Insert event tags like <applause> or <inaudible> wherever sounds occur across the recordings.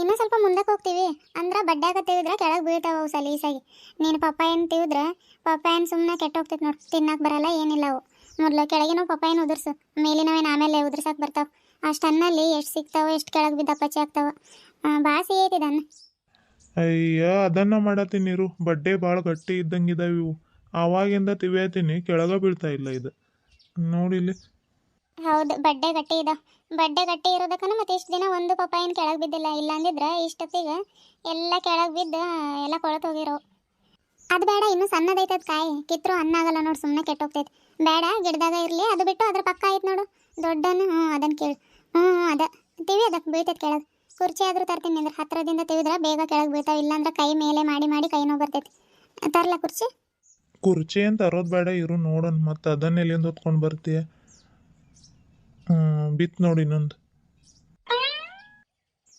ಇನ್ನೂ ಸ್ವಲ್ಪ ಮುಂದಕ್ಕೆ ಹೋಗ್ತೀವಿ. ಅಂದ್ರೆ ಬಡ್ಡ್ಯಾಗ ತೆಗೆದ್ರೆ ಕೆಳಗೆ ಬೀಳ್ತಾವ ಅವು ಸಲೀಸಾಗಿ. ನೀನು ಏನು ತೆಗೆದ್ರೆ ಏನು ಸುಮ್ಮನೆ ಕೆಟ್ಟ ಹೋಗ್ತೈತೆ ನೋಡಿ ತಿನ್ನಕ್ಕೆ ಬರಲ್ಲ, ಏನಿಲ್ಲ ಅವು. ಮೊದಲು ಕೆಳಗಿನ ಪಪ್ಪ ಏನು ಉದುರ್ಸು, ಮೇಲಿನವೇನು ಆಮೇಲೆ ಉದುರ್ಸಕ್ಕೆ ಬರ್ತಾವ. ಅಷ್ಟು ಅನ್ನಲ್ಲಿ ಎಷ್ಟು ಸಿಗ್ತಾವೆ, ಎಷ್ಟು ಕೆಳಗೆ ಬಿದ್ದ ಪಚ್ಚೆ ಆಗ್ತಾವ. ಬಾಸಿ ಸಿಹಿ ಐತಿ ಅಯ್ಯ, ಅದನ್ನ ಮಾಡತ್ತೀನಿ ಇರು ಬಡ್ಡೆ ಭಾಳ ಗಟ್ಟಿ ಇದ್ದಂಗಿದಾವೆ ಇವು. ಆವಾಗಿಂದ ತಿವ್ಯಾತೀನಿ, ಕೆಳಗೆ ಬೀಳ್ತಾ ಇಲ್ಲ ಇದು. ನೋಡಿಲ್ಲಿ ಹೌದು, ಬಡ್ಡೆ ಗಟ್ಟಿ ಇದೆ. ಬಡ್ಡೆ ಗಟ್ಟಿ ಇರೋದಕ್ಕನ ಮತ್ತೆ ಇಷ್ಟು ದಿನ ಒಂದು ಪಪ್ಪಾಯಿನ ಕೆಳಗೆ ಬಿದ್ದಿಲ್ಲ. ಇಲ್ಲ ಅಂದಿದ್ರೆ ಇಷ್ಟೊತ್ತಿಗೆ ಎಲ್ಲ ಕೆಳಗೆ ಬಿದ್ದು ಎಲ್ಲ ಕೊಳತು ಹೋಗಿರೋ. ಅದು ಬೇಡ, ಇನ್ನು ಸಣ್ಣದೈತದ ಕಾಯಿ. ಕಿತ್ರು ಹಣ್ಣಾಗಲ್ಲ ನೋಡು ಸುಮ್ಮನೆ ಕೆಟ್ಟೋಗ್ತೈತೆ ಬೇಡ, ಗಿಡದಾಗ ಇರಲಿ. ಅದು ಬಿಟ್ಟು ಅದ್ರ ಪಕ್ಕ ಆಯ್ತು ನೋಡು. ದೊಡ್ಡನು ಹ್ಞೂ ಅದನ್ನು ಕೇಳು. ಹ್ಞೂ ಹ್ಞೂ ಅದ. ತಿವಿ ಅದಕ್ಕೆ ಬೀಳ್ತೈತೆ ಕೆಳಗೆ. ಕುರ್ಚಿ ಆದರೂ ತರ್ತೀನಿ ಅಂದ್ರೆ ಹತ್ತಿರದಿಂದ ತೆಗೆದ್ರೆ ಬೇಗ ಕೆಳಗೆ ಬೀಳ್ತಾವೆ. ಇಲ್ಲಾಂದ್ರೆ ಕೈ ಮೇಲೆ ಮಾಡಿ ಮಾಡಿ ಕೈ ನೋವು ಬರ್ತೈತಿ. ತರಲ ಕುರ್ಚಿ? ಕುರ್ಚಿ ಅಂತ ಅರೋದು ಬೇಡ, ಇರು ನೋಡೋಣ. ಮತ್ತೆ ಅದನ್ನ ಎಲ್ಲಿಂದ ಹೊತ್ಕೊಂಡು ಬರ್ತೀಯ? ಬಿತ್ ನೋಡಿ ಇನ್ನೊಂದು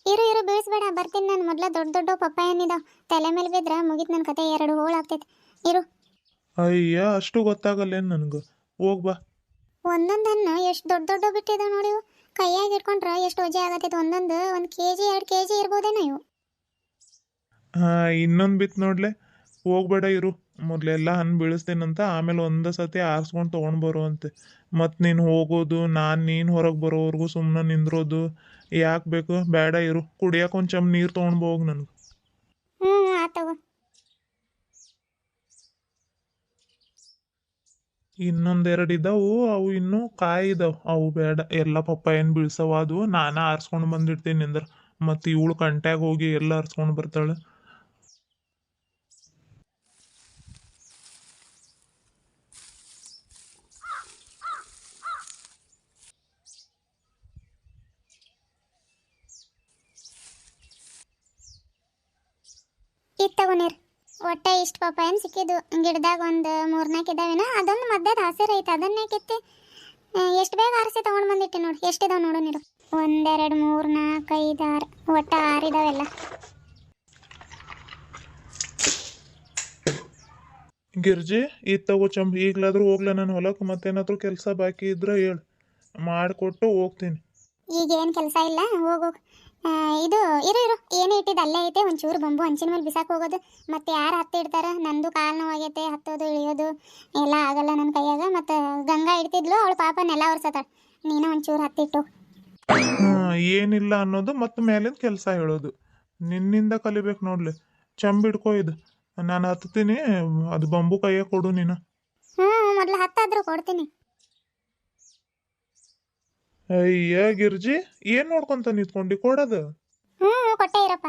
ಇರು ಇರು ಬೀಳಿಸ್ಬೇಡ. ಬರ್ತೀನಿ ನಾನು. ಮೊದಲ ದೊಡ್ಡ ದೊಡ್ಡ ಪಪ್ಪಾಯನಿದಾವ ತಲೆ ಮೇಲೆ ಬಿದ್ರೆ ಮುಗಿತ್ ನನ್ನ ಕತೆ. ಎರಡು ಹೋಳು ಆಗ್ತೈತೆ. ಇರು. ಅಯ್ಯ ಅಷ್ಟು ಗೊತ್ತಾಗಲ್ಲೇನು ನನಗೆ? ಹೋಗ್ ಬಾ. ಒಂದೊಂದು ಹಣ್ಣು ಎಷ್ಟು ದೊಡ್ಡ ದೊಡ್ಡ ಬಿಟ್ಟಿದೆ ನೋಡಿ ಇವು. ಕೈಯಾಗಿ ಇಟ್ಕೊಂಡ್ರೆ ಎಷ್ಟು ವಜೆ ಆಗತ್ತೈತೆ. ಒಂದೊಂದು ಒಂದು ಕೆ ಜಿ ಎರಡು ಕೆ ಜಿ ಇರ್ಬೋದೇನೋ ಇವು. ಹಾಂ ಇನ್ನೊಂದು ಬಿತ್ ನೋಡ್ಲೆ. ಹೋಗ್ಬೇಡ ಇರು. ಮೊದಲೆಲ್ಲ ಹಣ್ಣು ಬೀಳಿಸ್ತೀನಂತ ಆಮೇಲೆ ಒಂದೇ ಸತಿ ಆರಿಸ್ಕೊಂಡು ತೊಗೊಂಡು ಬರುವಂತೆ. ಮತ್ತು ನೀನು ಹೋಗೋದು ನಾನು ನೀನು ಹೊರಗೆ ಬರೋವರೆಗೂ ಸುಮ್ಮನೆ ನಿಂದ್ರೋದು ಯಾಕೆ ಬೇಕು? ಬೇಡ ಇರು. ಕುಡಿಯೋಕೆ ಒಂದು ಚಮ್ ನೀರು ತೊಗೊಂಡು ಹೋಗ್ ನನಗೆ. ಹ್ಞೂ ಆತವ ಇನ್ನೊಂದೆರಡು ಇದಾವು. ಅವು ಇನ್ನೂ ಕಾಯಿ ಇದಾವೆ. ಅವು ಬೇಡ. ಎಲ್ಲ ಏನು ಬೀಳ್ಸವ. ಅದು ನಾನೇ ಆರಿಸ್ಕೊಂಡು ಬಂದಿಡ್ತೀನಿ ನಿಂದ್ರೆ. ಮತ್ತು ಇವಳು ಕಂಟ್ಯಾಗ ಹೋಗಿ ಎಲ್ಲ ಆರಿಸ್ಕೊಂಡು ಬರ್ತಾಳೆ ಇದು ತಗೊಂಡಿರ್ ಒಟ್ಟೆ ಪಾಪ ಸಿಕ್ಕಿದ್ದು? ಗಿಡದಾಗ ಒಂದು ಮೂರ್ನಾಲ್ಕು ಇದಾವೇನ ಅದೊಂದು ಮಧ್ಯದ ಹಸಿರು ಐತೆ ಅದನ್ನೇ ಕಿತ್ತಿ ಎಷ್ಟು ಬೇಗ ಆರಿಸಿ ತೊಗೊಂಡು ಬಂದಿಟ್ಟೆ ನೋಡಿ. ಎಷ್ಟಿದಾವೆ ನೋಡು ನೀರು ಒಂದೆರಡು ಮೂರು ನಾಲ್ಕು ಐದು ಆರು ಒಟ್ಟ ಆರಿದಾವೆಲ್ಲ ಗಿರ್ಜಿ ಇದು ತಗೋ ಚಂಬ್. ಈಗಲಾದ್ರೂ ಹೋಗ್ಲ ನಾನು ಹೊಲಕ್ಕೆ ಮತ್ತೇನಾದ್ರೂ ಕೆಲಸ ಬಾಕಿ ಇದ್ರೆ ಹೇಳು. ಮಾಡಿಕೊಟ್ಟು ಹೋಗ್ತೀನಿ. ಈಗ ಏನು ಕೆಲಸ ಇಲ್ಲ? ಹೋಗು. ಇದು ಇರು ಇರು. ಏನು ಇಟ್ಟಿದ್ದು ಅಲ್ಲೇ ಐತೆ. ಒಂಚೂರು ಬಂಬು ಹಂಚಿನ ಮೇಲೆ ಬಿಸಾಕ್ ಹೋಗೋದು. ಮತ್ತೆ ಯಾರು ಹತ್ತಿಡ್ತಾರ ನಂದು ಕಾಲು ನೋವಾಗೈತೆ. ಹತ್ತೋದು ಇಳಿಯೋದು ಎಲ್ಲ ಆಗಲ್ಲ ನನ್ನ ಕೈಯಾಗ. ಮತ್ತು ಗಂಗಾ ಇಡ್ತಿದ್ಲು. ಅವಳು ಪಾಪ ನೆಲ ಒರ್ಸತಾಳ. ನೀನು ಒಂಚೂರು ಹತ್ತಿಟ್ಟು ಏನಿಲ್ಲ ಅನ್ನೋದು ಮತ್ತೆ ಮೇಲಿನ ಕೆಲಸ ಹೇಳೋದು. ನಿನ್ನಿಂದ ಕಲಿಬೇಕು ನೋಡ್ಲಿ. ಚಂಬಿಡ್ಕೋ ಇದು. ನಾನು ಹತ್ತೀನಿ. ಅದು ಬಂಬು ಕೈಯಾಗ ಕೊಡು ನೀನು. ಹ್ಞೂ ಮೊದಲು ಹತ್ತಾದ್ರೂ ಕೊಡ್ತೀನಿ. ಅಯ್ಯ ಗಿರ್ಜಿ ಏನು ನೋಡ್ಕೊಂತ ನಿಂತ್ಕೊಂಡು ಕೊಡೋದು? ಹ್ಞೂ ಕೊಟ್ಟೆ ಇರಪ್ಪ.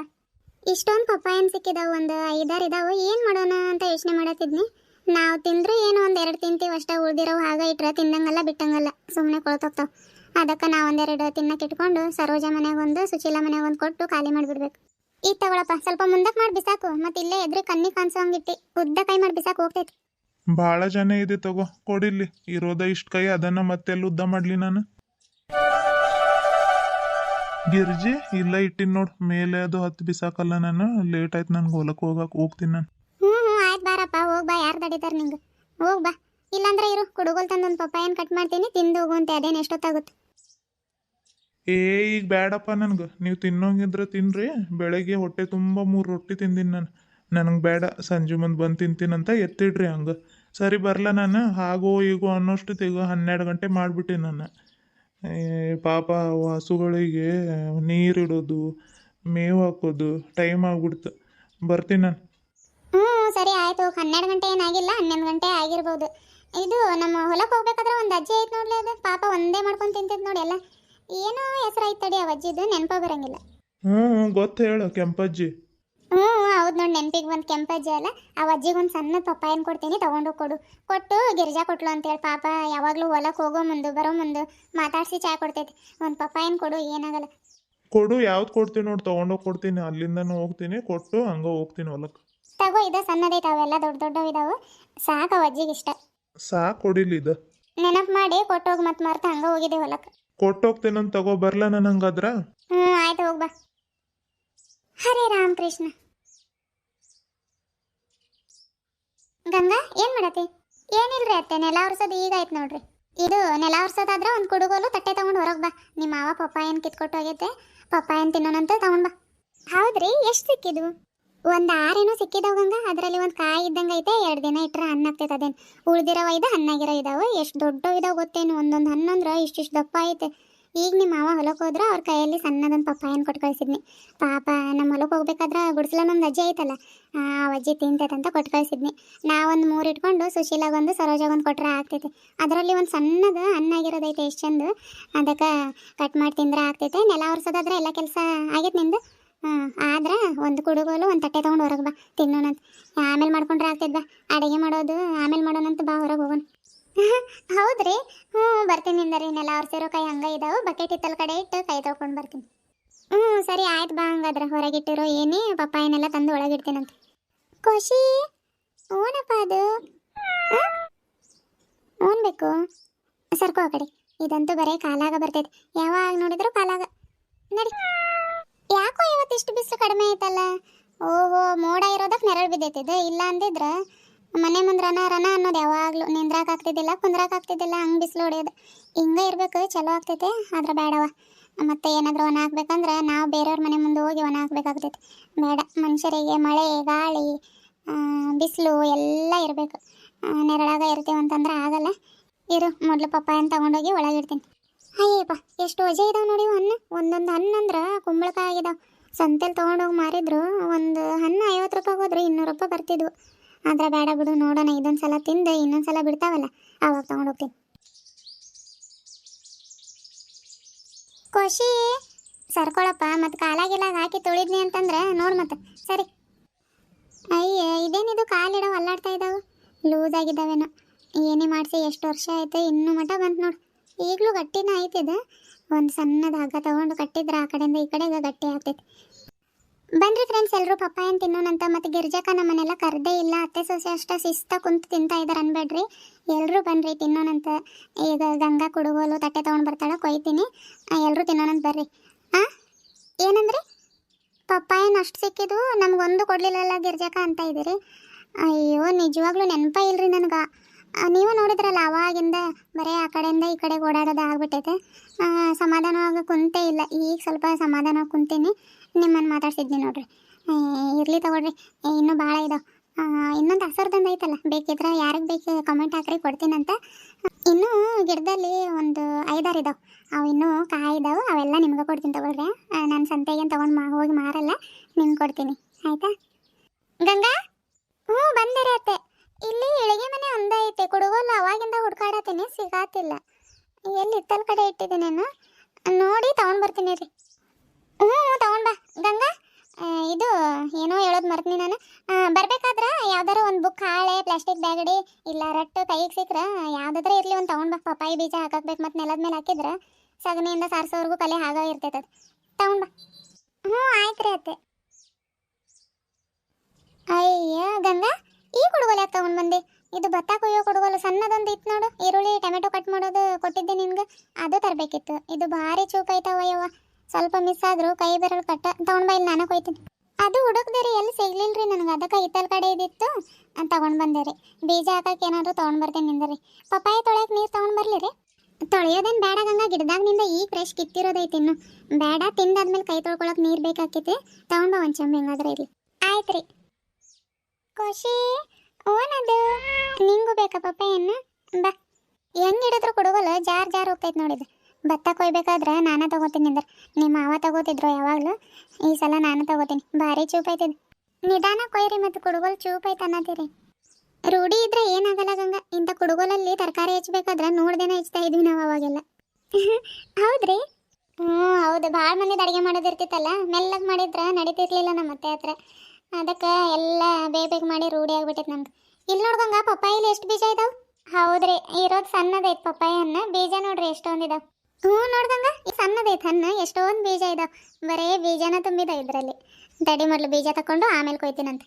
ಇಷ್ಟೊಂದು ಪಪ್ಪಾಯನ್ ಸಿಕ್ಕಿದಾವು ಒಂದು ಐದಾರು ಇದಾವು ಏನು ಮಾಡೋಣ ಅಂತ ಯೋಚನೆ ಮಾಡತ್ತಿದ್ನಿ. ನಾವು ತಿಂದ್ರೆ ಏನು ಒಂದ್ ಎರಡು ತಿಂತೀವಿ ಅಷ್ಟ ಉಳ್ದಿರೋವು ಹಾಗೆ ಇಟ್ರ ತಿನ್ನಂಗಲ್ಲ ಬಿಟ್ಟಂಗಲ್ಲ ಸುಮ್ಮನೆ ಕೊಳ್ತೋಗ್ತಾವ. ಅದಕ್ಕೆ ನಾವು ಒಂದೆರಡು ತಿನ್ನಕ್ಕೆ ಇಟ್ಕೊಂಡು ಸರೋಜ ಮನೆಗೆ ಒಂದು ಸುಶೀಲ ಮನೆಗೆ ಒಂದು ಕೊಟ್ಟು ಖಾಲಿ ಮಾಡಿಬಿಡ್ಬೇಕು. ಈ ತಗೊಳಪ್ಪ ಸ್ವಲ್ಪ ಮುಂದಕ್ಕೆ ಮಾಡಿ ಬಿಸಾಕು ಮತ್ತೆ ಇಲ್ಲೇ ಎದ್ರೆ ಕಣ್ಣಿಗೆ ಕಾಣಿಸೋಂಗಿಟ್ಟಿ ಉದ್ದ ಕೈ ಮಾಡಿ ಬಿಸಾಕು ಹೋಗ್ತೈತಿ. ಬಹಳ ಜನ ಇದೆ ತಗೋ ಕೊಡಿಲ್ಲಿ ಇರೋದ ಇಷ್ಟ ಕೈ ಅದನ್ನ ಮತ್ತೆಲ್ಲ ಉದ್ದ ಮಾಡ್ಲಿ ನಾನು? ಗಿರ್ಜಿ ಇಲ್ಲ ಇಟ್ಟಿನ್ ನೋಡ್ ಮೇಲೆ ಅದು ಹತ್ತು ಬಿಸಾಕಲ್ಲ ನಾನು ಲೇಟ್ ಆಯ್ತು ನನ್ಗೆ ಹೊಲಕ್ಕೆ ಹೋಗಕ್ಕೆ ಹೋಗ್ತೀನಿ ನಾನು. ಹ್ಞೂ ಹ್ಞೂ ಆಯ್ತು ಬಾರಪ್ಪ ಹೋಗ್ ಬಾ ಯಾರು ತಡೀತಾರೆ ನಿಂಗೆ? ಹೋಗ್ ಬಾ ಇಲ್ಲಾಂದ್ರೆ ಇರು ಕುಡುಗೋಲ್ ತಂದು ಒಂದು ಪಪ್ಪಾಯನ್ ಕಟ್ ಮಾಡ್ತೀನಿ ತಿಂದು ಹೋಗುವಂತೆ ಅದೇನು ಎಷ್ಟೊತ್ತಾಗುತ್ತೆ? ಏ ಈಗ ಬೇಡಪ್ಪ ನನ್ಗೆ ನೀವು ತಿನ್ನೋಂಗಿದ್ರೆ ತಿನ್ರಿ ಬೆಳಗ್ಗೆ ಹೊಟ್ಟೆ ತುಂಬ ಮೂರು ರೊಟ್ಟಿ ತಿಂದಿನಿ ನಾನು. ನನಗೆ ಬೇಡ ಸಂಜೆ ಮುಂದೆ ಬಂದು ತಿಂತೀನಂತ ಎತ್ತಿಡ್ರಿ ಹಂಗೆ. ಸರಿ ಬರಲ್ಲ ನಾನು ಹಾಗೋ ಈಗೋ ಅನ್ನೋಷ್ಟು ತೆಗೋ ಹನ್ನೆರಡು ಗಂಟೆ ಮಾಡಿಬಿಟ್ಟೆ ನಾನು. ಪಾಪ ಹಸುಗಳಿಗೆ ನೀರಿಡೋದು ಮೇವು ಹಾಕೋದು ಟೈಮ್ ಆಗ್ಬಿಡ್ತು. ಬರ್ತೀನಿ ನಾನು. ಹ್ಞೂ ಸರಿ ಆಯಿತು. ಹನ್ನೆರಡು ಗಂಟೆ ಏನಾಗಿಲ್ಲ ಹನ್ನೊಂದು ಗಂಟೆ ಆಗಿರ್ಬೋದು. ಇದು ನಮ್ಮ ಹೊಲಕ್ಕೆ ಹೋಗ್ಬೇಕಾದ್ರೆ ಒಂದು ಅಜ್ಜಿ ಐತೆ ನೋಡ್ಲಿ ಅದು. ಪಾಪ ಒಂದೇ ಮಾಡ್ಕೊಂಡು ತಿಂತಿದ್ ನೋಡಿ ಎಲ್ಲ. ಏನೋ ಹೆಸರು ಐತೆ ತಡಿ ಆ ಅಜ್ಜಿದು ನೆನಪ ಬರಂಗಿಲ್ಲ. ಹ್ಞೂ ಗೊತ್ತು ಹೇಳು ಕೆಂಪಜ್ಜಿ. ಹ್ಞೂ ಹೌದು ನೋಡಿ ನೆನಪಿಗೆ ಬಂದು ಕೆಂಪಜ್ಜಿ ಅಲ್ಲ ಆ ಅಜ್ಜಿಗೆ ಒಂದು ಸಣ್ಣ ಪಪ್ಪಾಯನ್ ಕೊಡ್ತೀನಿ ತೊಗೊಂಡು ಕೊಡು. ಕೊಟ್ಟು ಗಿರಿಜಾ ಕೊಟ್ಲು ಅಂತೇಳಿ ಪಾಪ ಯಾವಾಗಲೂ ಹೊಲಕ್ಕೆ ಹೋಗೋ ಮುಂದೆ ಬರೋ ಮುಂದೆ ಮಾತಾಡಿಸಿ ಚಾ ಕೊಡ್ತೈತಿ. ಒಂದು ಪಪ್ಪಾಯನ್ ಕೊಡು ಏನಾಗಲ್ಲ. ಕೊಡು ಯಾವ್ದು ಕೊಡ್ತೀನಿ ನೋಡಿ ತೊಗೊಂಡೋಗಿ ಕೊಡ್ತೀನಿ ಅಲ್ಲಿಂದನೂ ಹೋಗ್ತೀನಿ ಕೊಟ್ಟು ಹಂಗೆ ಹೋಗ್ತೀನಿ ಹೊಲಕ್ಕೆ ತಗೋ ಇದು ಸಣ್ಣದೈತೆ ಅವೆಲ್ಲ ದೊಡ್ಡ ದೊಡ್ಡವು ಇದಾವು. ಸಾಕು ಅಜ್ಜಿಗೆ ಇಷ್ಟ. ಸಾಕು ಕೊಡಿಲಿ ಇದು. ನೆನಪು ಮಾಡಿ ಕೊಟ್ಟೋಗಿ ಮತ್ತೆ ಮರ್ತು ಹಂಗೆ ಹೋಗಿದೆ ಹೊಲಕ್ಕೆ ಕೊಟ್ಟೋಗ್ತೀನಂತ ತಗೋ ಬರ್ಲ ನಾನು ಹಂಗಾದ್ರ? ಹ್ಞೂ ಆಯ್ತು ಹೋಗ್ಬಾ ಹರೇ ರಾಮ್ ಗಂಗಾ ಏನ್ ಮಾಡತಿ ಏನಿಲ್ರಿ ಅತ್ತೆ ನೆಲ ಒರ್ಸೋದು ಈಗ ಆಯ್ತು ನೋಡ್ರಿ. ಇದು ನೆಲ ಒರ್ಸೋದಾದ್ರೆ ಒಂದು ಕುಡುಗೋಲು ತಟ್ಟೆ ತಗೊಂಡು ಹೊರಗೆ ಬಾ. ನಿಮ್ಮ ಮಾವ ಪಪ್ಪಾಯನ್ ಕಿತ್ಕೊಟ್ಟು ಹೋಗೈತೆ ಪಪ್ಪಾಯನ್ ತಿನ್ನೋಣಂತ ತಗೊಂಡ್ ಬಾ. ಹೌದ್ರಿ ಎಷ್ಟು ಸಿಕ್ಕಿದ್ವು? ಒಂದು ಆರೇನೋ ಸಿಕ್ಕಿದಾವ ಗಂಗ. ಅದರಲ್ಲಿ ಒಂದು ಕಾಯಿ ಇದ್ದಂಗೆ ಐತೆ ಎರಡು ದಿನ ಇಟ್ಟರೆ ಹಣ್ಣು ಆಗ್ತೈತೆ ಅದೇನು. ಉಳಿದಿರೋ ಇದು ಹಣ್ಣಾಗಿರೋ ಇದಾವೆ. ಎಷ್ಟು ದೊಡ್ಡ ಇದಾವೆ ಗೊತ್ತೇನು? ಒಂದೊಂದು ಹಣ್ಣು ಅಂದ್ರೆ ಇಷ್ಟಿಷ್ಟು ದಪ್ಪ ಐತೆ. ಈಗ ನಿಮ್ಮ ಮಾವ ಹೊಲಕ್ಕೆ ಹೋದ್ರೆ ಅವ್ರ ಕೈಯಲ್ಲಿ ಸಣ್ಣದೊಂದು ಪಪ್ಪಾಯನ್ನು ಕೊಟ್ಟು ಕಳಿಸಿದ್ನಿ. ಪಾಪ ನಮ್ಮ ಹೊಲಕ್ಕೆ ಹೋಗ್ಬೇಕಾದ್ರೆ ಗುಡ್ಸ್ಲನ್ನೊಂದು ಅಜ್ಜಿ ಐತಲ್ಲ, ಆ ಅಜ್ಜಿ ಅಂತ ಕೊಟ್ಟು ಕಳಿಸಿದ್ನಿ. ನಾವೊಂದು ಮೂರು ಇಟ್ಕೊಂಡು ಸುಶೀಲಾಗೊಂದು ಸರೋಜಾಗೊಂದು ಕೊಟ್ಟರೆ ಆಗ್ತೈತೆ. ಅದರಲ್ಲಿ ಒಂದು ಸಣ್ಣದು ಹಣ್ಣಾಗಿರೋದೈತೆ ಎಷ್ಟು ಚಂದ. ಅದಕ್ಕೆ ಕಟ್ ಮಾಡಿ ತಿಂದ್ರೆ ಆಗ್ತೈತೆ. ನೆಲ ಒರೆಸೋದಾದ್ರೆ ಎಲ್ಲ ಕೆಲಸ ಆಗೈತೆ ನಿಂದು. ಹಾಂ ಆದ್ರೆ ಒಂದು ಕುಡುಗೋಲು, ಒಂದು ತಟ್ಟೆ ತೊಗೊಂಡು ಹೊರಗೆ ಬಾ, ತಿನ್ನೋಣಂತ. ಆಮೇಲೆ ಮಾಡ್ಕೊಂಡ್ರೆ ಆಗ್ತೈತೆ ಬಾ. ಅಡುಗೆ ಮಾಡೋದು, ಆಮೇಲೆ ಮಾಡೋಣಂತ ಬಾ, ಹೊರಗೆ ಹೋಗೋಣ. ಹೌದ್ರಿ. ಹ್ಞೂ ಬರ್ತೀನಿ ನಿಂದರಿ. ನೆಲ ಸೇರೋ ಕೈ ಹಂಗ ಇದಾವೆ. ಬಕೆಟ್ ಇತ್ತಲ್ ಕಡೆ ಇಟ್ಟು ಕೈ ತೊಗೊಂಡು ಬರ್ತೀನಿ. ಹ್ಞೂ ಸರಿ ಆಯ್ತು ಬಾ ಹಂಗಾದ್ರೆ. ಹೊರಗಿಟ್ಟಿರೋ ಏನೇ ಪಪ್ಪಾಯನೆಲ್ಲ ತಂದು ಒಳಗಿಡ್ತೀನಂತೆ. ಖುಷಿ ಓನಪ್ಪ ಅದು. ಓನ್ ಬೇಕು. ಸರ್ಕೋ ಆ ಕಡೆ. ಇದಂತೂ ಬರೀ ಕಾಲಾಗ ಬರ್ತೈತೆ. ಯಾವಾಗ ನೋಡಿದ್ರು ಕಾಲಾಗ. ನಡಿ. ಯಾಕೋ ಇವತ್ತಿಷ್ಟು ಬಿಸಿಲು ಕಡಿಮೆ ಐತಲ್ಲ? ಓಹೋ, ಮೋಡ ಇರೋದಕ್ಕೆ ನೆರಳು ಬಿದ್ದೈತಿದೆ ಇಲ್ಲ ಅಂದಿದ್ರೆ ಮನೆ ಮುಂದೆ ರನ ಅನ್ನೋದು ಯಾವಾಗಲೂ ನಿಂದ್ರಾಕ್ ಆಗ್ತಿದ್ದಿಲ್ಲ, ಕುಂದ್ರಾಕ್ ಆಗ್ತಿದ್ದಿಲ್ಲ, ಹಂಗೆ ಬಿಸಿಲು ಹೊಡೆಯೋದು. ಹಿಂಗೆ ಇರಬೇಕು, ಚಲೋ ಆಗ್ತೈತೆ, ಆದ್ರೆ ಬೇಡವ ಮತ್ತೆ ಏನಾದರೂ ಒಣ ಹಾಕ್ಬೇಕಂದ್ರೆ ನಾವು ಬೇರೆಯವ್ರ ಮನೆ ಮುಂದೆ ಹೋಗಿ ಒಣ ಹಾಕ್ಬೇಕಾಗ್ತೈತೆ ಬೇಡ, ಮನುಷ್ಯರಿಗೆ ಮಳೆ, ಗಾಳಿ ಬಿಸಿಲು ಎಲ್ಲ ಇರಬೇಕು. ನೆರಳಾಗ ಇರ್ತೀವಿ ಅಂತಂದ್ರೆ ಆಗಲ್ಲ. ಇರು, ಮೊದಲು ಪಪ್ಪಾಯನ್ ತಗೊಂಡೋಗಿ ಒಳಗಿಡ್ತೀನಿ ಅಯ್ಯಪ್ಪ, ಎಷ್ಟು ವಜೆ ಇದಾವೆ ನೋಡಿ ಹಣ್ಣು. ಒಂದೊಂದು ಹಣ್ಣು ಅಂದ್ರೆ ಕುಂಬಳಕಾಯಿ ಆಗಿದಾವೆ ಸಂತೆಲಿ ತೊಗೊಂಡೋಗಿ ಮಾರಿದ್ರು, ಒಂದು ಹಣ್ಣು ಐವತ್ತು ರೂಪಾಯಿ ಹೋದ್ರೆ, ಇನ್ನೂರು ರೂಪಾಯಿ ಬರ್ತಿದ್ವು. ಆದ್ರೆ ಬೇಡ ಬಿಡು, ನೋಡೋಣ ಇದೊಂದು ಸಲ ತಿಂದು, ಇನ್ನೊಂದ್ಸಲ ಬಿಡ್ತಾವಲ್ಲ ತಗೊಂಡು ಹೋಗ್ತೀನಿ ಖುಷಿ ಸರ್ಕೊಳಪ್ಪ, ಮತ್ತು ಕಾಲಾಗಿಲ್ಲ ಹಾಕಿ ತೊಳಿದ್ನಿ ಅಂತಂದ್ರೆ ನೋಡು ಮತ್ತೆ, ಸರಿ. ಅಯ್ಯ, ಇದೇನಿದು ಕಾಲಿಡೋ ಅಲ್ಲಾಡ್ತಾ ಇದ್ದಾವೆ ಲೂಸ್ ಆಗಿದ್ದಾವೇನೋ. ಏನೇ ಮಾಡಿಸಿ, ಎಷ್ಟು ವರ್ಷ ಆಯ್ತು, ಇನ್ನೂ ಮಠ ಬಂತು ನೋಡು. ಈಗಲೂ ಗಟ್ಟಿನ ಇದು. ಒಂದು ಸಣ್ಣದ ಹಗ್ಗ ತಗೊಂಡು ಕಟ್ಟಿದ್ರೆ ಆ ಕಡೆಯಿಂದ ಈ ಕಡೆಗೆ ಗಟ್ಟಿ ಆಗ್ತೈತಿ. ಬನ್ರಿ ಫ್ರೆಂಡ್ಸ್ ಎಲ್ಲರೂ ಪಪ್ಪಾಯನ್ ತಿನ್ನೋಣಂತ, ಮತ್ತು ಗಿರ್ಜಕ ನಮ್ಮನೆಲ್ಲ ಕರ್ದೇ ಇಲ್ಲ, ಅತ್ತೆ ಸೊಸೆ ಅಷ್ಟ ಶಿಸ್ತ ಕುಂತು ತಿಂತಾ ಇದ್ದಾರೆ ಅನ್ಬೇಡ್ರಿ. ಎಲ್ಲರೂ ಬನ್ರಿ ತಿನ್ನೋಣಂತ, ಈಗ ಗಂಗಾ ಕುಡುಗೋಲು ತಟ್ಟೆ ತೊಗೊಂಡು ಬರ್ತಾಳೆ, ಕೊಯ್ತೀನಿ. ಎಲ್ಲರೂ ತಿನ್ನೋಣಂತ ಬರ್ರಿ. ಆ, ಏನಂದ್ರಿ? ಪಪ್ಪಾಯನ್ ಅಷ್ಟು ಸಿಕ್ಕಿದ್ದು ನಮ್ಗೊಂದು ಕೊಡಲಿಲ್ಲಲ್ಲ ಗಿರ್ಜಾಕ ಅಂತ ಇದ್ದೀರಿ. ಅಯ್ಯೋ, ನಿಜವಾಗ್ಲೂ ನೆನಪ ಇಲ್ರಿ ನನಗೆ. ನೀವು ನೋಡಿದ್ರಲ್ಲ, ಅವಾಗಿಂದ ಬರೀ ಆ ಕಡೆಯಿಂದ ಈ ಕಡೆಗೆ ಓಡಾಡೋದು ಆಗ್ಬಿಟ್ಟೈತೆ. ಸಮಾಧಾನವಾಗಿ ಕುಂತೇ ಇಲ್ಲ. ಈಗ ಸ್ವಲ್ಪ ಸಮಾಧಾನವಾಗಿ ಕುಂತೀನಿ. ನಿಮ್ಮನ್ನು ಮಾತಾಡ್ಸಿದ್ನಿ ನೋಡ್ರಿ. ಇರಲಿ ತಗೊಳ್ರಿ. ಇನ್ನೂ ಭಾಳ ಇದಾವೆ. ಇನ್ನೊಂದು ಹಸರ್ದಂದು ಐತಲ್ಲ, ಬೇಕಿದ್ರೆ ಯಾರಿಗೆ ಬೇಕು ಕಮೆಂಟ್ ಹಾಕ್ರಿ ಕೊಡ್ತೀನಂತ ಇನ್ನೂ ಗಿಡದಲ್ಲಿ ಒಂದು ಐದಾರು ಇದಾವೆ. ಅವು ಇನ್ನೂ ಕಾಯಿ ಇದಾವೆ, ಅವೆಲ್ಲ ನಿಮ್ಗೆ ಕೊಡ್ತೀನಿ ತಗೊಳ್ರಿ. ನಾನು ಸಂತೆಗೆ ತೊಗೊಂಡು ಮಾ, ಹೋಗಿ ಮಾರಲ್ಲ, ನಿಮ್ಗೆ ಕೊಡ್ತೀನಿ. ಆಯಿತಾ? ಗಂಗಾ? ಹ್ಞೂ, ಬಂದಿರಿ ಅತ್ತೆ. ಇಲ್ಲಿ ಇಳಿಗೆ ಮನೆ ಒಂದೇ ಐತೆ, ಕುಡುಗೋಲು ಅವಾಗಿಂದ ಹುಡ್ಕಾಡತ್ತೀನಿ, ಸಿಗಾತಿಲ್ಲ. ಎಲ್ಲಿ ಇತ್ತಲ್ ಕಡೆ ಇಟ್ಟಿದ್ದೀನೇನು ನೋಡಿ ತೊಗೊಂಡು ಬರ್ತೀನಿ ರೀ ಹ್ಞೂ ತಗೊಂಡ್ ಬಾ. ಗಂಗಾ ಇದು ಏನೋ ಹೇಳೋದು ಮರ್ತೀನಿ ನಾನು. ಬರ್ಬೇಕಾದ್ರೆ ಯಾವ್ದಾರ ಒಂದು ಬುಕ್ ಹಾಳೆ ಪ್ಲಾಸ್ಟಿಕ್ ಬ್ಯಾಗಡಿ ಇಲ್ಲ ರಟ್ಟು ಕೈಗೆ ಸಿಕ್ಕ್ರೆ ಯಾವ್ದಾದ್ರೆ ಇರಲಿ ಒಂದು ತಗೊಂಡ್ ಬಾ. ಪಪ್ಪಾಯಿ ಬೀಜ ಹಾಕಬೇಕು ಮತ್ತು ನೆಲದ ಮೇಲೆ ಹಾಕಿದ್ರೆ ಸಗಣಿಯಿಂದ ಸಾರಿಸೋವರೆಗೂ ಕಲೆ ಹಾಗ ಇರ್ತೈತೆ ಅದು ತಗೊಂಡ್ ಬಾ. ಹ್ಞೂ ಆಯ್ತು ರೀ ಅತ್ತೆ. ಅಯ್ಯ, ಗಂಗಾ, ಈ ಕುಡುಗೋಲು ಯಾಕೆ ತಗೊಂಡ್ ಬಂದೆ? ಇದು ಭತ್ತ ಕುಯ್ಯೋ ಕುಡುಗೋಲು ಸಣ್ಣದೊಂದು ಇತ್ತು ನೋಡು. ಈರುಳ್ಳಿ, ಟೊಮೆಟೊ ಕಟ್ ಮಾಡೋದು ಕೊಟ್ಟಿದ್ದೆ ನಿನ್ಗೆ. ಅದು ತರಬೇಕಿತ್ತು. ಇದು ಭಾರಿ ಚೂಪ್ ಐತವ ಯವ್ವ. ಸ್ವಲ್ಪ ಮಿಸ್ ಆದ್ರೂ ಕೈ ಬೆರಳು ಕಟ್ಟ ತಗೊಂಡ್ ಬಾ, ಇಲ್ಲಿ ನಾನು ಕೊಯ್ತೀನಿ. ಅದು ಹುಡುಕ್ದೆ ರೀ, ಎಲ್ಲಿ ಸಿಗ್ಲಿಲ್ರಿ ನನಗೆ. ಅದಕ್ಕೆ ಇತ್ತಲ್ ಕಡೆ ಇದಿತ್ತು. ತಗೊಂಡ್ ಬಂದೆ ರೀ. ಬೀಜ ಹಾಕಕ್ಕೆ ಏನಾದ್ರು ತಗೊಂಡ್ ಬರ್ತೇನೆ ನಿಂದರಿ ಪಪ್ಪಾಯ ತೊಳೆಯಕ್ಕೆ ನೀರು ತಗೊಂಡ್ ಬರ್ಲಿ ರೀ. ತೊಳೆಯೋದೇನ್ ಬೇಡ ಗಂಗ, ಗಿಡದಾಗ್ನಿಂದ ಈಗ ಫ್ರೆಶ್ ಕಿತ್ತಿರೋದೈತಿ ಇನ್ನು. ಬೇಡ, ತಿಂದಾದ್ಮೇಲೆ ಕೈ ತೊಳ್ಕೊಳಕ್ ನೀರು ಬೇಕಾಕೈತಿ. ತಗೊಂಡ್ ಒಂದು ಚಂಬ ಹೆಂಗಾದ್ರೆ ಇರ್ಲಿ ಆಯ್ತು ರೀ. ಖುಷಿ. ಓನದು. ನಿಂಗೂ ಬೇಕಾ ಪಪ್ಪಾಯನ್ನು? ಬಾ. ಹೆಂಗ್ ಹಿಡಿದ್ರು ಕೊಡುವಲ್ಲ? ಜಾರ್ ಜಾರ್ ಹೋಗ್ತೈತೆ ನೋಡಿದ ಭತ್ತ ಕೊಯ್ಬೇಕಾದ್ರೆ ನಾನು ತಗೋತೀನಿ ಅಂದ್ರೆ. ನಿಮ್ಮ ಮಾವ ತಗೋತಿದ್ರು ಯಾವಾಗಲೂ. ಈ ಸಲ ನಾನು ತಗೋತೀನಿ. ಭಾರಿ ಚೂಪ್ ಐತಿದ್ ನಿಧಾನ ಕೊಯ್ರಿ ಮತ್ತು ಕುಡುಗೋಲ್ ಚೂಪ್ ಐತೆ ಅನ್ನತ್ತೀರಿ. ರೂಢಿ ಇದ್ರೆ ಏನಾಗಲ್ಲ ಗಂಗ. ಇಂಥ ಕುಡುಗೋಲಲ್ಲಿ ತರಕಾರಿ ಹೆಚ್ಚಬೇಕಾದ್ರೆ ನೋಡ್ದೇನೆ ಹೆಚ್ಚ್ತಾ ಇದ್ವಿ ನಾವು ಅವಾಗೆಲ್ಲ. <laughs> ಹೌದ್ರಿ? ಹ್ಞೂ ಹೌದು. ಭಾಳ ಮಂದಿದ ಅಡುಗೆ ಮಾಡೋದಿರ್ತಿತ್ತಲ್ಲ ಮೆಲ್ಲಗೆ ಮಾಡಿದ್ರೆ ನಡೀತಿರ್ಲಿಲ್ಲ ನಮ್ಮ ಅತ್ತೆ ಹತ್ರ. ಅದಕ್ಕೆ ಎಲ್ಲ ಬೇಗ ಮಾಡಿ ರೂಢಿ ಆಗ್ಬಿಟ್ಟೈತೆ ನಮ್ಗೆ ಇಲ್ಲಿ ನೋಡ್ಕೊಂಗ ಪಪ್ಪಾಯಿಲಿ ಎಷ್ಟು ಬೀಜ ಇದಾವೆ? ಹೌದ್ರಿ. ಇರೋದು ಸಣ್ಣದೈತೆ ಪಪ್ಪಾಯಿ ಬೀಜ ನೋಡ್ರಿ ಎಷ್ಟೊಂದು ಇದಾವೆ. ಹ್ಞೂ, ನೋಡ್ದಂಗ? ಈ ಸಣ್ಣದೈತೆ ಹಣ್ಣು ಎಷ್ಟೊಂದು ಬೀಜ ಇದಾವೆ. ಬರೇ ಬೀಜನ ತುಂಬಿದ ಇದರಲ್ಲಿ. ತಡಿ ಮೊದಲು ಬೀಜ ತಕೊಂಡು ಆಮೇಲೆ ಕೊಯ್ತೀನಂತೆ.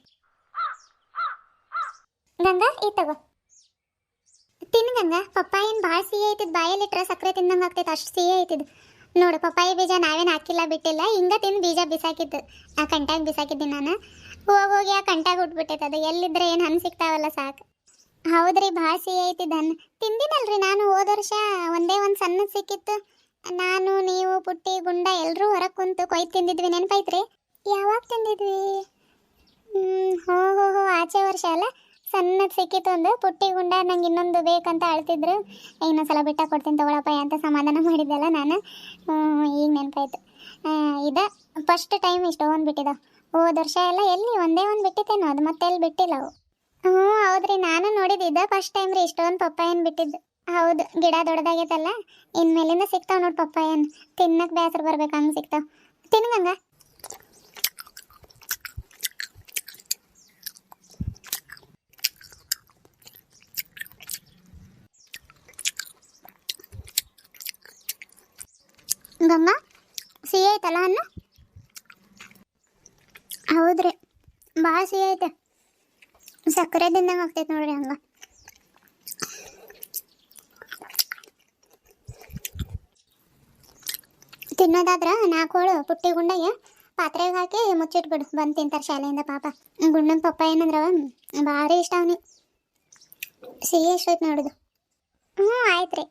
ಗಂಗಾ ಈ ತಗೋ. ತಿನ್ ಗಂಗಾ, ಪಪ್ಪಾಯಿನ ಭಾಳ ಸಿಹಿ ಐತಿದ್ ಬಾಯಲ್ಲಿಟ್ರೆ ಸಕ್ಕರೆ ತಿಂದಂಗೆ ಆಗ್ತೈತೆ, ಅಷ್ಟು ಸಿಹಿ ಐತಿದ್. ನೋಡು, ಪಪ್ಪಾಯಿ ಬೀಜ ನಾವೇನು ಹಾಕಿಲ್ಲ, ಬಿಟ್ಟಿಲ್ಲ, ಹಿಂಗೆ ತಿಂದು ಬೀಜ ಬಿಸಾಕಿದ್ದು. ಆ ಕಂಟ್ಯಾಗ ಬಿಸಾಕಿದ್ದೀನಿ ನಾನು. ಹೋಗಿ ಹೋಗಿ ಆ ಕಂಟ್ಯಾಗ ಉಟ್ಬಿಟ್ಟೈತೆ ಅದು. ಎಲ್ಲಿದ್ರೆ ಏನು ಹಣ್ಣು ಸಿಗ್ತಾವಲ್ಲ ಸಾಕು. ಹೌದ್ರಿ, ಭಾಳ ಸಿಹಿ ಐತಿ ದನ್ ತಿಂದಿನಲ್ರಿ ನಾನು ಹೋದ ವರ್ಷ, ಒಂದೇ ಒಂದು ಸಣ್ಣ ಸಿಕ್ಕಿತ್ತು. ನಾನು, ನೀವು, ಪುಟ್ಟಿ, ಗುಂಡ ಎಲ್ಲರೂ ಹೊರಗೆ ಕುಂತು ಕೊಯ್ ತಿಂದಿದ್ವಿ ನೆನಪೈತ್ರಿ ಯಾವಾಗ ತಿಂದಿದ್ವಿ? ಹೋ ಹೋ ಹೋ, ಆಚೆ ವರ್ಷ ಅಲ್ಲ. ಸಣ್ಣದು ಸಿಕ್ಕಿತ್ತು ಒಂದು, ಪುಟ್ಟಿ, ಗುಂಡ ನಂಗೆ ಇನ್ನೊಂದು ಬೇಕಂತ ಅಳ್ತಿದ್ರು. ಇನ್ನೊಂದ್ಸಲ ಬಿಟ್ಟ ಕೊಡ್ತೀನಿ ತಗೊಳಪ್ಪ ಅಂತ ಸಮಾಧಾನ ಮಾಡಿದ್ದೆಲ್ಲ ನಾನು. ಈಗ ನೆನಪಾಯ್ತು. ಇದ ಫಸ್ಟ್ ಟೈಮ್ ಇಷ್ಟೊಂದು ಬಿಟ್ಟಿದ. ಹೋದ ವರ್ಷ ಎಲ್ಲ ಎಲ್ಲಿ, ಒಂದೇ ಒಂದು ಬಿಟ್ಟಿತ್ತೇನು, ಅದು ಮತ್ತೆ ಎಲ್ಲಿ ಬಿಟ್ಟಿಲ್ಲ ಅವು. ಹ್ಞೂ, ಹೌದ್ರಿ. ನಾನು ನೋಡಿದ್ದಿದ್ದ ಫಸ್ಟ್ ಟೈಮ್ ರೀ. ಇಷ್ಟೊಂದು ಪಪ್ಪಾಯನ್ ಬಿಟ್ಟಿದ್ದು. ಹೌದು, ಗಿಡ ದೊಡ್ಡದಾಗೈತಲ್ಲ. ಇನ್ಮೇಲಿಂದ ಸಿಗ್ತಾವ ನೋಡಿ ಪಪ್ಪಾಯನ್. ತಿನ್ನಕ್ ಬೇಸರ ಬರ್ಬೇಕು, ಹಂಗೆ ಸಿಗ್ತಾವ. ತಿನ್ಗಂಗ. ಗಂಗಾ, ಸಿಹಿ ಐತಲ್ಲ ಹಣ್ಣು ಹೌದ್ರಿ. ಭಾಳ ಸಿಹಿ ಐತೆ. ಸಕ್ಕರೆ ತಿಂದಂಗೆ ಆಗ್ತೈತೆ ನೋಡ್ರಿ ಹಂಗ. ತಿನ್ನೋದಾದ್ರ ನಾಲ್ಕೋಳು ಪುಟ್ಟಿ ಗುಂಡಗೆ ಪಾತ್ರೆಗೆ ಹಾಕಿ ಮುಚ್ಚಿಟ್ಬಿಡು, ಬಂದು ತಿಂತಾರೆ ಶಾಲೆಯಿಂದ ಪಾಪ. ಗುಂಡನ ಪಪ್ಪ ಏನಂದ್ರವ ಭಾರಿ ಇಷ್ಟ ಅವನಿ ಸಿಹಿ ಎಷ್ಟೈತೆ ನೋಡುದು. ಹ್ಞೂ ಆಯ್ತು ರೀ